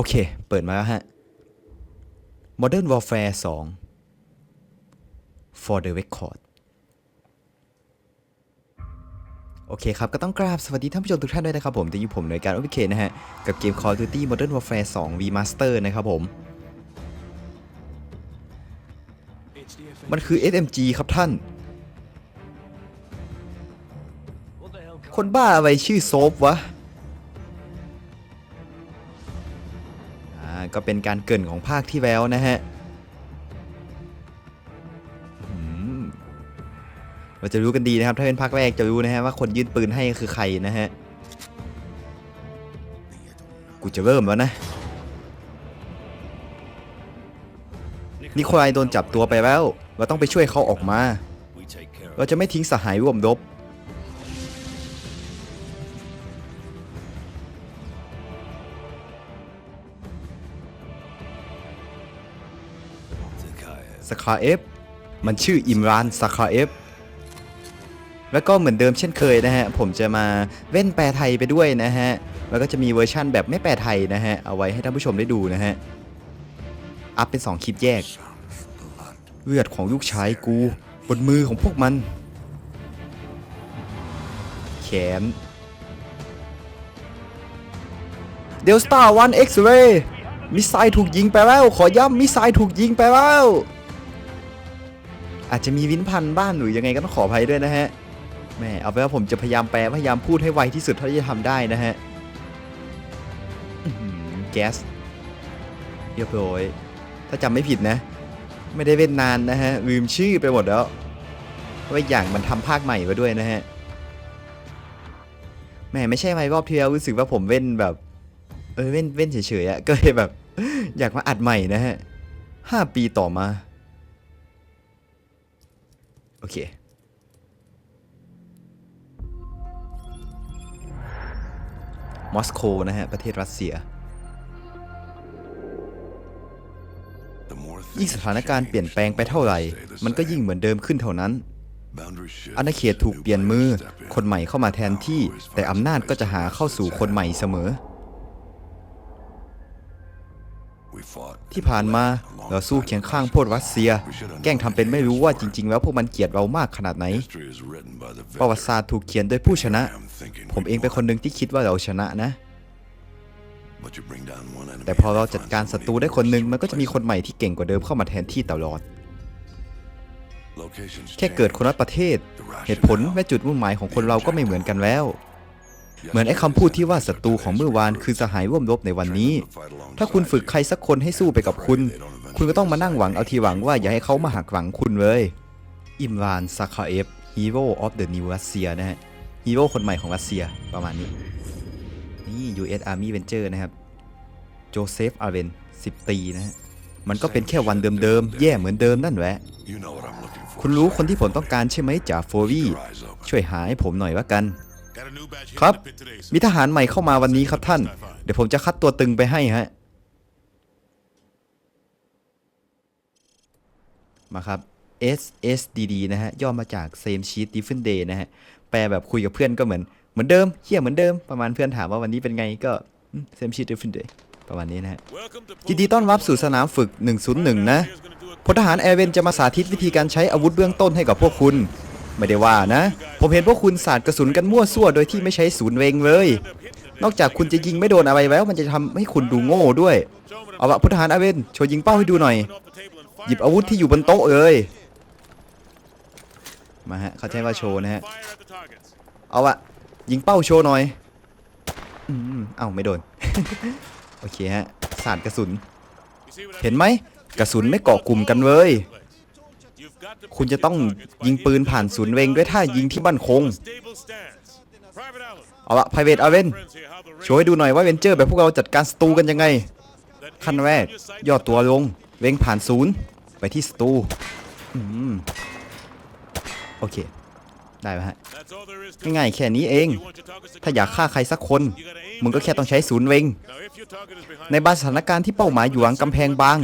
โอเค เปิดมาแล้วฮะ Modern Warfare 2 For the Record โอเคครับ ก็ต้องกราบสวัสดีท่านผู้ชมทุกท่านด้วยนะครับผมที่อยู่ผมในการโอเคนะฮะ กับเกม Call of Duty Modern Warfare 2 Remaster นะครับผม มันคือ SMG ครับท่าน คนบ้าอะไรชื่อโซฟวะ ก็เป็นการเกินของภาคที่แล้วนะฮะเราจะรู้กันดีนะครับ ถ้าเป็นภาคแรกจะรู้นะฮะว่าคนยื่นปืนให้คือใครนะฮะ กูจะเริ่มแล้วนะ นิโคลายโดนจับตัวไปแล้ว เราต้องไปช่วยเขาออกมา เราจะไม่ทิ้งสหายร่วมรบาเอฟ มันชื่ออิมรานสคาเอฟ แล้วก็เหมือนเดิมเช่นเคยนะฮะ ผมจะมาเว้นแปลไทยไปด้วยนะฮะ แล้วก็จะมีเวอร์ชั่นแบบไม่แปลไทยนะฮะ เอาไว้ให้ท่านผู้ชมได้ดูนะฮะ อัพเป็น 2 คลิปแยก เลือดของลูกชายกู บนมือของพวกมัน แขนเดลสตาร์วันเอ็กซ์เรย์มิสไซล์ถูกยิงไปแล้ว ขอย้ำมิสไซล์ถูกยิงไปแล้ว อาจจะมีวินพันบ้านหรือยังไงก็ต้องขออภัยด้วยนะฮะแหม่เอาไปว่าผมจะพยายามแปลพยายามพูดให้ไวที่สุดเท่าที่จะทำได้นะฮะแก๊สเรียบร้อยถ้าจำไม่ผิดนะ ไม่ได้เว้นนานนะฮะลืมชื่อไปหมดแล้วว่าอย่างมันทำภาคใหม่มาด้วยนะฮะแหมไม่ใช่ไหมรอบที่แล้วรู้สึกว่าผมเว้นแบบ เออเว้นเว้นเฉยๆอะก็เลยแบบ อยากมาอัดใหม่นะฮะห้าปีต่อมา โอเค มอสโกนะฮะ ประเทศรัสเซีย ยิ่งสถานการณ์เปลี่ยนแปลงไปเท่าไหร่ มันก็ยิ่งเหมือนเดิมขึ้นเท่านั้น อาณาเขตถูกเปลี่ยนมือ คนใหม่เข้ามาแทนที่ แต่อำนาจก็จะหาเข้าสู่คนใหม่เสมอ ที่ผ่านมาเราสู้เคียงข้างพวกรัสเซีย แกล้งทำเป็นไม่รู้ว่าจริง ๆ แล้วพวกมันเกลียดเรามากขนาดไหน ประวัติศาสตร์ถูกเขียนโดยผู้ชนะ ผมเองเป็นคนหนึ่งที่คิดว่าเราชนะนะ แต่พอเราจัดการศัตรูได้คนหนึ่งมันก็จะมีคนใหม่ที่เก่งกว่าเดิมเข้ามาแทนที่ตลอดแค่เกิดคนละประเทศ เหตุผลและจุดมุ่งหมายของคนเราก็ไม่เหมือนกันแล้ว เหมือนไอ้คำพูดที่ว่าศัตรูของเมื่อวานคือสหายร่วมรบในวันนี้ ถ้าคุณฝึกใครสักคนให้สู้ไปกับคุณ คุณก็ต้องมานั่งหวังเอาทีหวังว่าอย่าให้เขามาหักหลังคุณเลย อิมรานซาคาเอฟฮีโร่ออฟเดอะนิวรัสเซียนะฮะฮีโร่คนใหม่ของรัสเซียประมาณนี้นี่ US Army Venture นะครับโจเซฟอาร์เวน10ตีนะฮะมันก็เป็นแค่วันเดิมๆ แย่เหมือนเดิมนั่นแหละ คุณรู้คนที่ผมต้องการใช่ไหมจ่าโฟวีช่วยหาให้ผมหน่อยว่ากัน คครัรับบมีมีทหารใหม่เข้ามาวันนี้ครับท่าน เดี๋ยวผมจะคัดตัวตึงไปให้ฮะ มาครับ SSDD นะฮะ ย่อมาจาก Same Sheet Different Day นะฮะ แปลแบบคุยกับเพื่อนก็เหมือน เหมือนเดิมเฮียเหมือนเดิม ประมาณเพื่อนถามว่าวันนี้เป็นไงก็อืม Same Sheet Different Day ประมาณนี้นะฮะยินดีต้อนรับสู่สนามฝึก 101 นะพลทหารแอร์เวนจะมาสาธิตวิธีการใช้อาวุธเบื้องต้นให้กับพวกคุณ ไม่ได้ว่านะ ผมเห็นพวกคุณสาดกระสุนกันมั่วซั่วโดยที่ไม่ใช้ศูนย์เวงเลย นอกจากคุณจะยิงไม่โดนอะไรแล้ว มันจะทำให้คุณดูโง่ด้วย เอาละพลทหารอาเวนโชว์ยิงเป้าให้ดูหน่อย หยิบอาวุธที่อยู่บนโต๊ะเลยมาฮะเขาใช้ว่าโชว์นะฮะ เอาอะยิงเป้าโชว์หน่อย อืมเอ้าไม่โดน โอเคฮะสาดกระสุน เห็นไหมกระสุนไม่เกาะกลุ่มกันเลย คุณจะต้องยิงปืนผ่านศูนย์เวงด้วยท่ายิงที่บั่นคง เอาละ private a v e n โชว์ให้ดูหน่อยว่าเวนเจอร์แบบพวกเราจัดการสตูกันยังไง ขั้นแรกย่อตัวลง เวงผ่านศูนย์ไปที่สตู อืม โอเค ได้ไหมฮะง่ายๆแค่นี้เอง ถ้าอยากฆ่าใครสักคน มึงก็แค่ต้องใช้ศูนย์เวงในในบางสถานการณ์ที่เป้าหมายอยู่หลังกำแพงบาง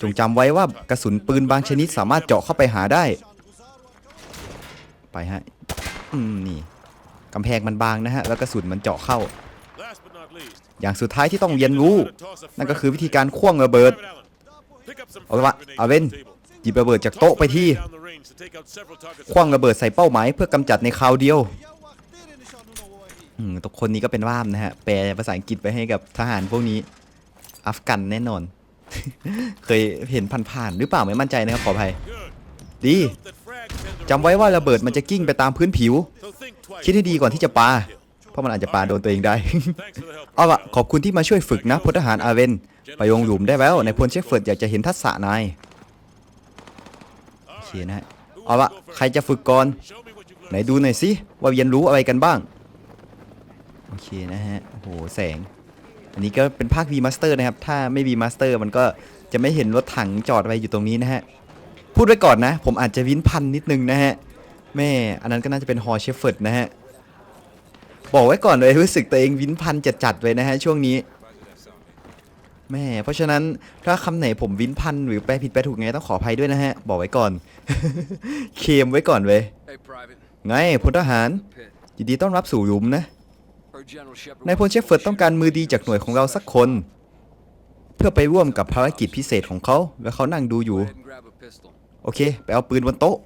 จงจำไว้ว่ากระสุนปืนบางชนิดสามารถเจาะเข้าไปหาได้ ไปฮะ อืมนี่กำแพงมันบางนะฮะ แล้วกระสุนมันเจาะเข้า อย่างสุดท้ายที่ต้องเรียนรู้ นั่นก็คือวิธีการคว้างระเบิด เอาละอาเวน หยิบระเบิดจากโต๊ะไปที่คว้างระเบิดใส่เป้าหมายเพื่อกำจัดในคราวเดียวอืมทุกคนนี้ก็เป็นว่ามนะฮะ แปลภาษาอังกฤษไปให้กับทหารพวกนี้ อัฟกันแน่นอน เคยเห็นผ่านๆหรือเปล่าไม่มั่นใจนะครับขออภัย ดีจำไว้ว่าระเบิดมันจะกิ้งไปตามพื้นผิว คิดให้ดีก่อนที่จะปา เพราะมันอาจจะปาโดนตัวเองได้ เอาละขอบคุณที่มาช่วยฝึกนะพลทหารอาเวน ไปลงหลุมได้แล้วในพลเชฟเฟิร์ดอยากจะเห็นทักษะนาย เคนะฮะ เอาละใครจะฝึกก่อน ไหนดูหน่อยสิว่าเรียนรู้อะไรกันบ้าง โอเคนะฮะ โอ้โห แสง อันนี้ก็เป็นภาค V Master นะครับ ถ้าไม่ V Master มันก็จะไม่เห็นรถถังจอดไว้อยู่ตรงนี้นะฮะ พูดไว้ก่อนนะ ผมอาจจะวินพันนิดนึงนะฮะ แม่ อันนั้นก็น่าจะเป็นฮอเชฟเฟิร์ดนะฮะ บอกไว้ก่อนเลยรู้สึกตัวเองวินพันจัดๆเลยนะฮะช่วงนี้ แม่เพราะฉะนั้นถ้าคำไหนผมวินพันหรือแปลผิดแปลถูกไงต้องขออภัยด้วยนะฮะ บอกไว้ก่อน เคลมไว้ก่อนเว้ย Hey, Private. ไงพลทหาร Pitt. ยินดีต้อนรับสู่หลุมนะ Heard General Shepard นายพลเชฟเฟิร์ดต้องการมือดีจากหน่วยของเราสักคน เพื่อไปร่วมกับภารกิจพิเศษของเขา แล้วเขานั่งดูอยู่ Go ahead and grab a pistol. โอเค ไปเอาปืนบนโต๊ะ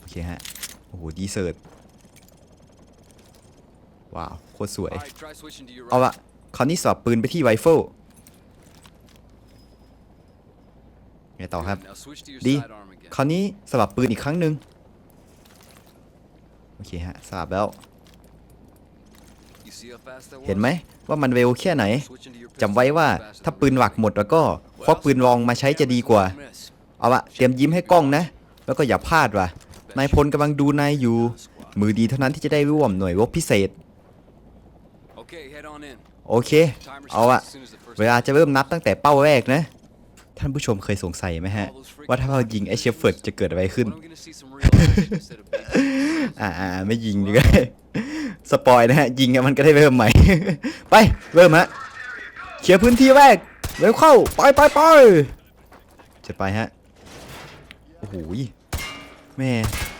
โอเคฮะ โอ้โห ดีเซิร์ตว้าว โคตรสวย All right, try switching to your เอา right. ละคราวนี้สอบปืนไปที่ไรเฟิลไง ต่อครับ Now switch to your ดี sidearm again. คราวนี้สลับปืนอีกครั้งหนึ่งโอเคฮะสลับแล้ว You see how fast that เห็น was? ไหมว่ามันเร็วแค่ไหน Switching to your จำไว้ pistol ว่า faster ถ้า than ปืนหลักหมดแล้วก็ควักปืนรองมาใช้จะดีกว่า miss. เอาละเตรียมยิ้มให้กล้องนะ แล้วก็อย่าพลาดว่ะนายพลกำลังดูนายอยู่ มือดีเท่านั้นที่จะได้ร่วมหน่วยรบพิเศษ Okay, head on in. โอเค Timer เอา starts อะ as soon as the first เวลาจะเริ่มนับตั้งแต่เป้าแรกนะ ท่านผู้ชมเคยสงสัยไหมฮะ ว่าถ้าเรายิงไอเชฟเฟิร์ดจะเกิดอะไรขึ้น When I'm gonna see some real action instead of big อ่าอ่าไม่ยิงดีกว่าสปอยนะฮะ ยิงอะมันก็ได้เริ่มใหม่ ไป เริ่มฮะเคลียร์พื้นที่แรกเร็วเข้า ไปไปไปจะไปฮะ โอ้โหยแม่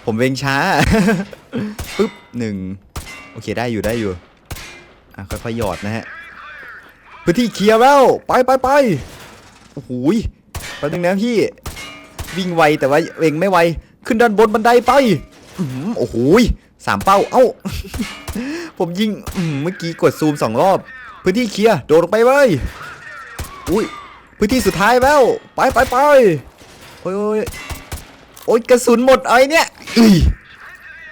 ผมเวงช้าปึ๊บหนึ่งโอเคได้อยู่ได้อยู่อะค่อยๆหยอดนะฮะพื้นที่เคลียร์แล้ว ไปไปไป โอ้โหแป๊บนึงนะพี่ วิ่งไวแต่ว่าเองไม่ไว ขึ้นด้านบนบันไดไปโอ้โหยสามเป้า เอ้า ผมยิงเมื่อกี้กดซูมสองรอบ พื้นที่เคลียร์โดดลงไปเลยอุ้ย พื้นที่สุดท้ายแล้ว ไปไปไปโอ้ยโอ้ยโอ้ยกระสุนหมดไอ้เนี่ย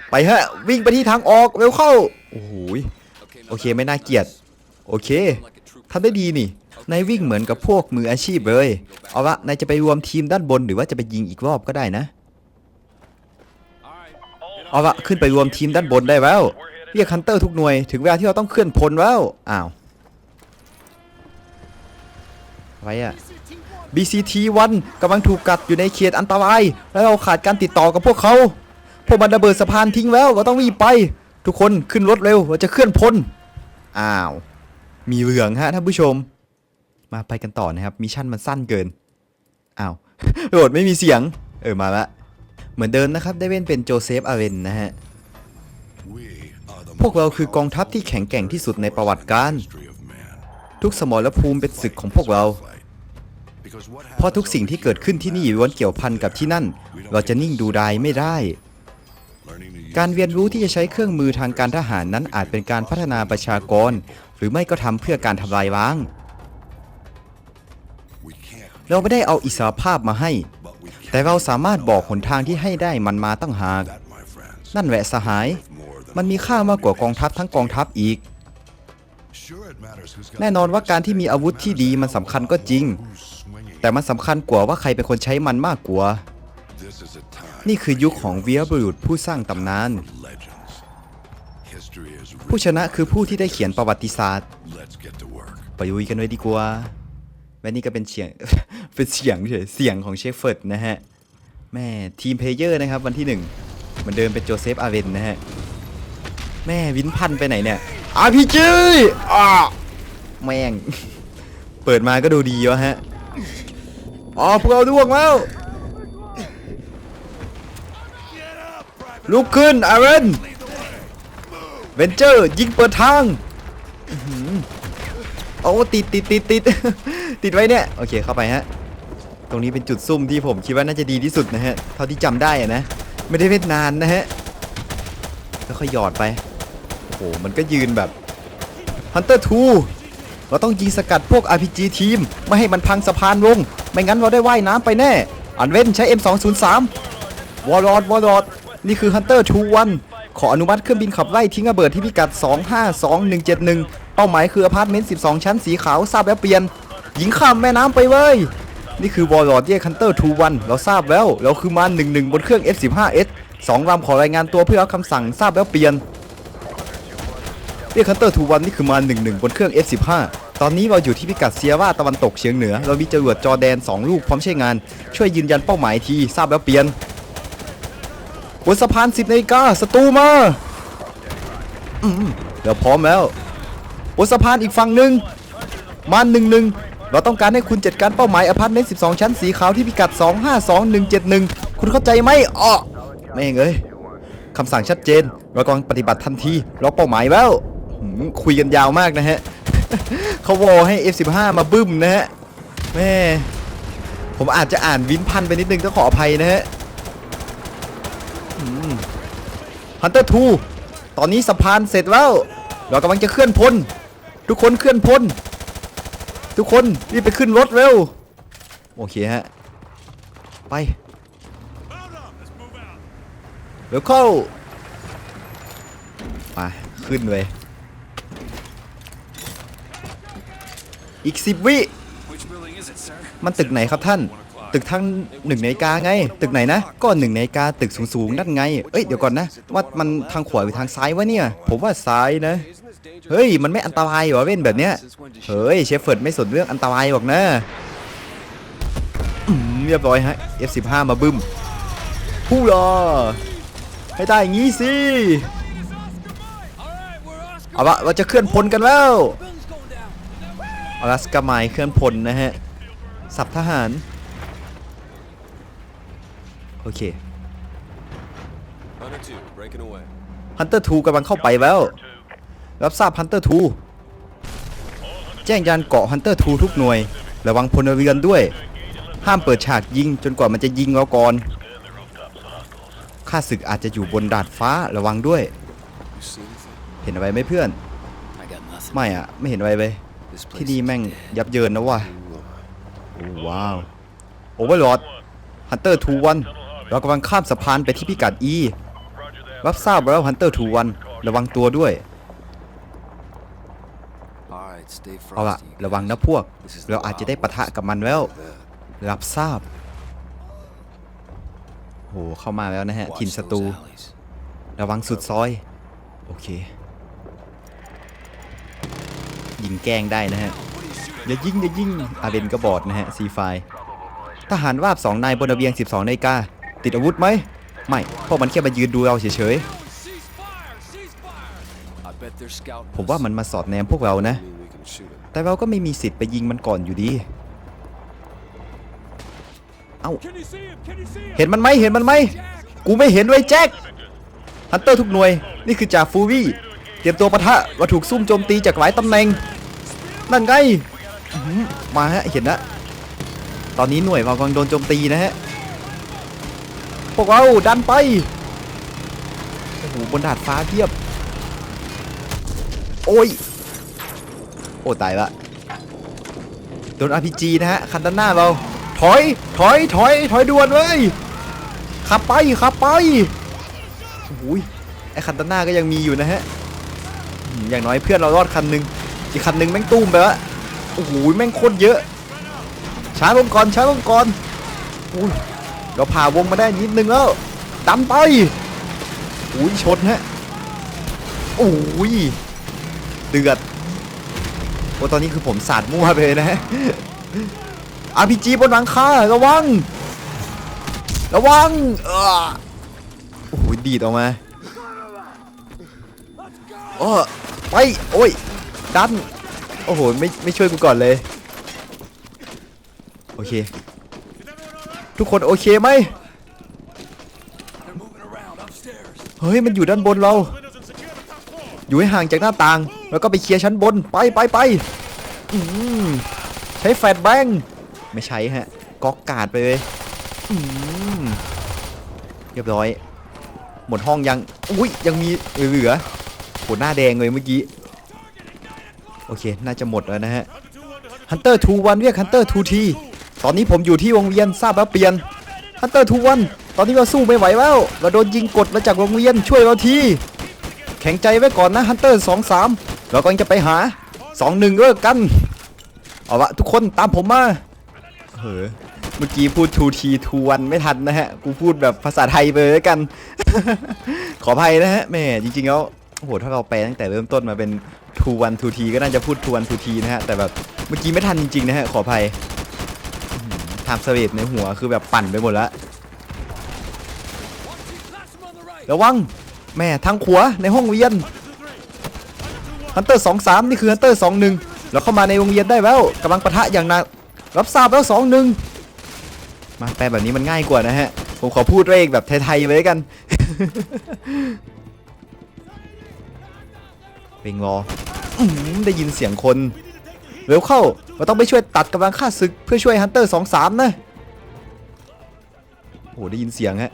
ไปฮะ วิ่งไปที่ทางออกเร็วเข้า โอ้โหยโอเคไม่น่าเกลียด โอเคทำได้ดีนี่ นายวิ่งเหมือนกับพวกมืออาชีพเลย เอาละนายจะไปรวมทีมด้านบนหรือว่าจะไปยิงอีกรอบก็ได้นะ เอาละขึ้นไปรวมทีมด้านบนได้แล้ว เรียกฮันเตอร์ทุกหน่วย ถึงเวลาที่เราต้องเคลื่อนพลแล้ว อ้าวอะไรอะ BCT1 กำลังถูกกัดอยู่ในเขตอันตราย แล้วเราขาดการติดต่อกับพวกเขา พวกมันระเบิดสะพานทิ้งแล้ว เราต้องรีบไป ทุกคนขึ้นรถเร็ว เราจะเคลื่อนพล อ้าว มีเหลืองฮะท่านผู้ชม มาไปกันต่อนะครับมิชชั่นมันสั้นเกินอ้าวโหลดไม่มีเสียง เออมาละเหมือนเดิมนะครับได้เล่นเป็นโจเซฟอาเรนนะฮะพวกเราคือกองทัพที่แข็งแกร่งที่สุดในประวัติการทุกสมรภูมิเป็นศึกของพวกเรา เพราะทุกสิ่งที่เกิดขึ้นที่นี่ล้วนเกี่ยวพันกับที่นั่น เราจะนิ่งดูดายไม่ได้ การเรียนรู้ที่จะใช้เครื่องมือทางการทหารนั้นอาจเป็นการพัฒนาประชากร หรือไม่ก็ทำเพื่อการทำลายล้าง เราไม่ได้เอาอิสรภาพมาให้ แต่เราสามารถบอกหนทางที่ให้ได้มันมาตั้งหาก นั่นแหละสหาย มันมีค่ามากกว่ากองทัพทั้งกองทัพอีก แน่นอนว่าการที่มีอาวุธที่ดีมันสำคัญก็จริง แต่มันสำคัญกว่าว่าใครเป็นคนใช้มันมากกว่า นี่คือยุคของเวีรบุรุษผู้สร้างตำนาน ผู้ชนะคือผู้ที่ได้เขียนประวัติศาสตร์ไปลุยกันเลยดีกว่าและนี่ก็เป็นเสียง เป็นเสียงเฉยเสียงของเชฟเฟิร์ดนะฮะแม่ทีมเพลเยอร์นะครับวันที่หนึ่งมือนเดิมเป็นโจเซฟอาเวนนะฮะ แม่วินพันไปไหนเนี่ยอาพีจีอ่าแม่ง เปิดมาก็ดูดีวะฮะอ๋อพวกเราล่วงแล้วลุกขึ้นอาเรนเวนเจอร์ยิงเปิดทางโอ้ติดติดติดติดติดไว้เนี่ย โอเคเข้าไปฮะ ตรงนี้เป็นจุดซุ่มที่ผมคิดว่าน่าจะดีที่สุดนะฮะ เท่าที่จำได้อะนะ ไม่ได้เล่นนานนะฮะแล้วค่อยหยอดไป โอ้โห มันก็ยืนแบบ Hunter 2เราต้องยิงสกัดพวก RPG ทีม ไม่ให้มันพังสะพานลง ไม่งั้นเราได้ว่ายน้ำไปแน่ อันเว้นใช้ M203 วอลลอดวอลลอดนี่คือ Hunter 2-1 ขออนุมัติเครื่องบินขับไล่ทิ้งระเบิดที่พิกัด 252171 เป้าหมายคืออพาร์ตเมนต์ 12 ชั้นสีขาวทราบแล้วเปลี่ยน ยิงข้ามแม่น้ำไปเว้ย นี่คือวอลลอดเรียก Hunter 2-1เราทราบแล้ว เราคือมาน11บนเครื่อง F15S สองลำขอรายงานตัวเพื่อรับคำสั่งทราบแล้วเปลี่ยนเรียก Hunter 2-1นี่คือมาน11บนเครื่อง F15 ตอนนี้เราอยู่ที่พิกัดเซียร่าตะวันตกเฉียงเหนือ เรามีจรวดจอแดน 2 ลูกพร้อมใช้งาน ช่วยยืนยันเป้าหมายทีทราบแล้วเปลี่ยนบนสะพาน10นาฬิกาศัตรูมาเดี๋ยวพร้อมแล้วบนสะพานอีกฝั่งหนึ่งมาหนึ่งหนึ่ง เราต้องการให้คุณจัดการเป้าหมายอพาร์ตเมนต์12 ชั้นสีขาวที่พิกัด 252171 คุณเข้าใจไหมอ้อไม่เอ้ยคำสั่งชัดเจนเรากำลังปฏิบัติทันทีล็อกเป้าหมายแล้วคุยกันยาวมากนะฮะเขาวอให้ F15 มาบึ้มนะฮะแม่ผมอาจจะอ่านวินพันไปนิดนึงต้องขออภัยนะฮะฮันเตอร์ทูตอนนี้สะพานเสร็จแล้ว เรากำลังจะเคลื่อนพล ทุกคนเคลื่อนพล ทุกคนรีบไปขึ้นรถเร็ว โอเคฮะ ไปเดี๋ยวเข้าไปขึ้นเลยอีกสิบวิ มันตึกไหนครับท่าน ตึกทางหนึ่งนาฬิกาไง ตึกไหนนะ ก็หนึ่งนาฬิกาตึกสูงๆนั่นไง เอ้ยเดี๋ยวก่อนนะ ว่ามันทางขวาหรือทางซ้ายวะเนี่ย ผมว่าซ้ายนะ เฮ้ย มันไม่อันตรายหรอเว้นแบบเนี้ย เฮ้ย เชฟเฟิร์ดไม่สนเรื่องอันตรายหรอกนะเรียบร้อยฮะ F15 มาบึ้มพู้รอให้ได้อย่างงี้สิ เอาละเราจะเคลื่อนพลกันแล้วอลาสกาไมเคลื่อนพลนะฮะ สับทหาร โอเค Hunter 2, breaking away. ฮันเตอร์ทูกำลังเข้าไปแล้ว รับทราบฮันเตอร์ทูแจ้งยานเกาะฮันเตอร์ทูทุกหน่วย ระวังพลเรือนด้วย ห้ามเปิดฉากยิงจนกว่ามันจะยิงเราก่อนข้าศึกอาจจะอยู่บนดาดฟ้าระวังด้วย You see anything? เห็นอะไรไหมเพื่อน I got nothing. ไม่อะไม่เห็นอะไรเลย This ที่ place นี่ is แม่ง dead. ยับเยินนะว่ะโอ้ว้าวโอเวอร์ลอดฮันเตอร์ทูวันเรากำลังข้ามสะพานไปที่พิกัด E รับทราบแล้วฮันเตอร์ทูวันระวังตัวด้วย All right, stay เอาละระวังนะพวก เราอาจจะได้ปะทะกับมันแล้ว รับทราบโหเข้ามาแล้วนะฮะทินศัตรูระวังสุดซอย โอเค ยิงแกล้งได้นะฮะ อย่ายิงอย่ายิงอาเรนก็บอดนะฮะซีไฟทหารราบสองนายบนระเบียง 12นาฬิกาติดอาวุธไหม ไม่พวกมันแค่มายืนดูเราเฉยๆ ผมว่ามันมาสอดแนมพวกเรานะ I mean, we can shoot him. แต่เราก็ไม่มีสิทธิ์ไปยิงมันก่อนอยู่ดี เอ้า Can you see him? Can you see him? เห็นมันไหมเห็นมันไหม กูไม่เห็นด้วยแจ็ค ฮันเตอร์ทุกหน่วย นี่คือจ่าฟูวี่ เตรียมตัวปะทะว่าถูกซุ่มโจมตีจากหลายตำแหน่ง นั่นไงอื้อหือมาฮะ เห็นนะ ตอนนี้หน่วยเรากำลังโดนโจมตีนะฮะ พวกเราดันไป โอ้โหบนดาดฟ้าเทียบ โอ้ย โอ้ตายละโดน RPG นะฮะคันด้านหน้าเรา ถอย ถอย ถอย ถอยด่วนเว้ยขับไปขับไปโอ้ยไอคันด้านหน้าก็ยังมีอยู่นะฮะ อย่างน้อยเพื่อนเรารอดคันนึง อีกคันนึงแม่งตุ้มไปละโอ้โหแม่งโคตรเยอะ ช้าลงก่อนช้าลงก่อนอุ้ยเราผ่าวงมาได้นิดนึงแล้วดันไปอุ้ยชนฮะโอ้ยเดือด โอ้ตอนนี้คือผมสาดมั่วไปเลยนะฮะ RPG บนหลังคาระวัง ระวังเออโอ้โหดีดออกมาโอ้ไปโอ้ยดันโอ้โหไม่ไม่ช่วยกูก่อนเลย โอเค ทุกคนโอเคไหมเฮ้ยมันอยู่ด้านบนเรา อยู่ให้ห่างจากหน้าต่าง แล้วก็ไปเคลียร์ชั้นบนไปไปไปใช้แฟลชแบงไม่ใช้ฮะก๊อกกาดไปเลยเรียบร้อย หมดห้องยังอุ้ยยังมีเหลือโหหน้าแดงเลยเมื่อกี้โอเค น่าจะหมดแล้วนะฮะฮันเตอร์ทูวันเรียกฮันเตอร์ทูทีตอนนี้ผมอยู่ที่วงเวียนทราบแล้วเปลี่ยนฮันเตอร์ทูวันตอนนี้เราสู้ไม่ไหวแล้วเราโดนยิงกดมาจากวงเวียนช่วยเราทีแข็งใจไว้ก่อนนะฮันเตอร์สองสาม เรากำลังจะไปหาสองหนึ่งเลิกกัน เอาละทุกคนตามผมมาเฮ้อเมื่อกี้พูดทูทีทูวันไม่ทันนะฮะ กูพูดแบบภาษาไทยไปเลยแล้วกัน ขออภัยนะฮะแม่จริงๆแล้วโอ้โหถ้าเราแปลตั้งแต่เริ่มต้นมาเป็นทูวันทูทีก็น่าจะพูดทูวันทูทีนะฮะ แต่แบบเมื่อกี้ไม่ทันจริงๆนะฮะ ขออภัยทม์สวีทในหัวคือแบบปั่นไปหมดแล้วระวังแม่ทางขวาในห้องเรียน ฮันเตอร์สองสามนี่คือฮันเตอร์สองหนึ่งเราเข้ามาในวงเวียนได้แล้วกำลังปะทะอย่างหนักรับทราบแล้วสองหนึ่งมาแปลแบบนี้มันง่ายกว่านะฮะ ผมขอพูดเลขแบบไทยๆไว้กันเป็งรอได้ยินเสียงคนเร็วเข้าเราต้องไปช่วยตัดกำลังฆ่าศึกเพื่อช่วยฮันเตอร์สองสามนะโอ้โหได้ยินเสียงฮะ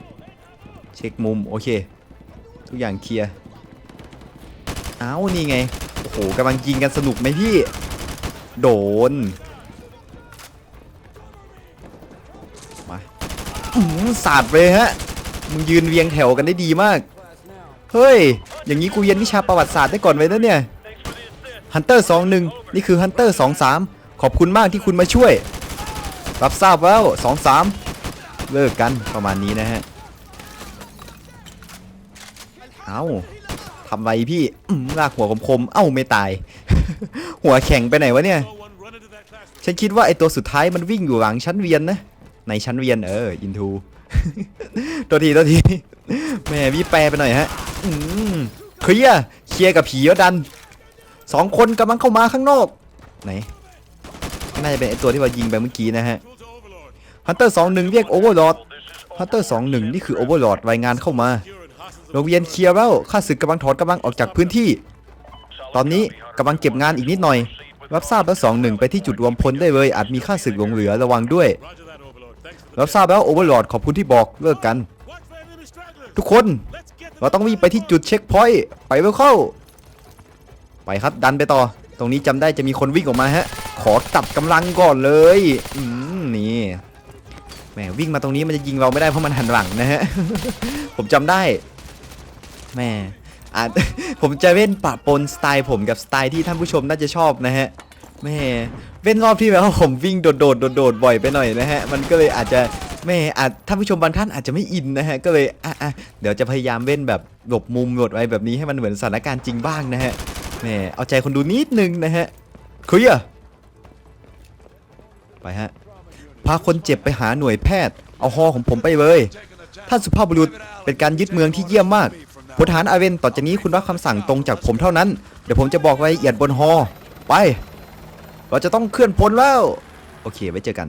เช็คมุมโอเค ทุกอย่างเคลียร์อ้าวนี่ไง โอ้โหกำลังยิงกันสนุกไหมพี่ โดน มาอื้อหือสาดเลยฮะ มึงยืนเรียงแถวกันได้ดีมาก เฮ้ย อย่างนี้กูเรียนวิชาประวัติศาสตร์ได้ก่อนไว้นะเนี่ยฮันเตอร์สองหนึ่งนี่คือฮันเตอร์สองสามขอบคุณมากที่คุณมาช่วย รับทราบแล้วสองสามเลิกกันประมาณนี้นะฮะ เอา ทำไรพี่ลากหัวคมๆเอ้าไม่ตาย หัวแข็งไปไหนวะเนี่ย ฉันคิดว่าไอตัวสุดท้ายมันวิ่งอยู่หลังชั้นเวียนนะ ในชั้นเวียนเอออินทูตัวทีตัวทีแหม่พี่แปลไปหน่อยฮะอืมเคลียเคลียกับผีแล้วดันสองคนกำลังเข้ามาข้างนอกไหนน่าจะเป็นไอตัวที่เรายิงไปเมื่อกี้นะฮะฮันเตอร์สองหนึ่งเรียกโอเวอร์ลอดฮันเตอร์สองหนึ่งนี่คือโอเวอร์ลอดรายงานเข้ามา โรงเรียนเคลียร์แล้วข้าศึกกำลังถอนกำลังออกจากพื้นที่ ตอนนี้กำลังเก็บงานอีกนิดหน่อย รับทราบแล้วสองหนึ่งไปที่จุดรวมพลได้เลย อาจมีข้าศึกหลงเหลือระวังด้วย รับทราบแล้วโอเวอร์ลอดขอบคุณที่บอกเลิกกัน ทุกคนเราต้องวิ่งไปที่จุดเช็คพอยต์ไปเร็วเข้า ไปครับดันไปต่อ ตรงนี้จำได้จะมีคนวิ่งออกมาฮะ ขอตัดกำลังก่อนเลยอืมนี่แหมวิ่งมาตรงนี้มันจะยิงเราไม่ได้เพราะมันหันหลังนะฮะ ผมจำได้ แม่อาจผมจะเล่นปะปนสไตล์ผมกับสไตล์ที่ท่านผู้ชมน่าจะชอบนะฮะแม่เล่นรอบที่แบบว่าผมวิ่งโดดโดดโดดโดดๆบ่อยไปหน่อยนะฮะมันก็เลยอาจจะแม่อาจท่านผู้ชมบางท่านอาจจะไม่อินนะฮะก็เลยอะอะเดี๋ยวจะพยายามเล่นแบบหลบมุมหลบอะไรแบบนี้ให้มันเหมือนสถานการณ์จริงบ้างนะฮะแม่เอาใจคนดูนิดนึงนะฮะเคลียร์ไปฮะพาคนเจ็บไปหาหน่วยแพทย์ เอาฮอของผมไปเลยท่านสุภาพบุรุษเป็นการยึดเมืองที่เยี่ยมมาก พลทหารอาเวนต่อจากนี้คุณรับคำสั่งตรงจากผมเท่านั้น เดี๋ยวผมจะบอกรายละเอียดบนฮอ ไป เราจะต้องเคลื่อนพลแล้ว โอเค ไว้เจอกัน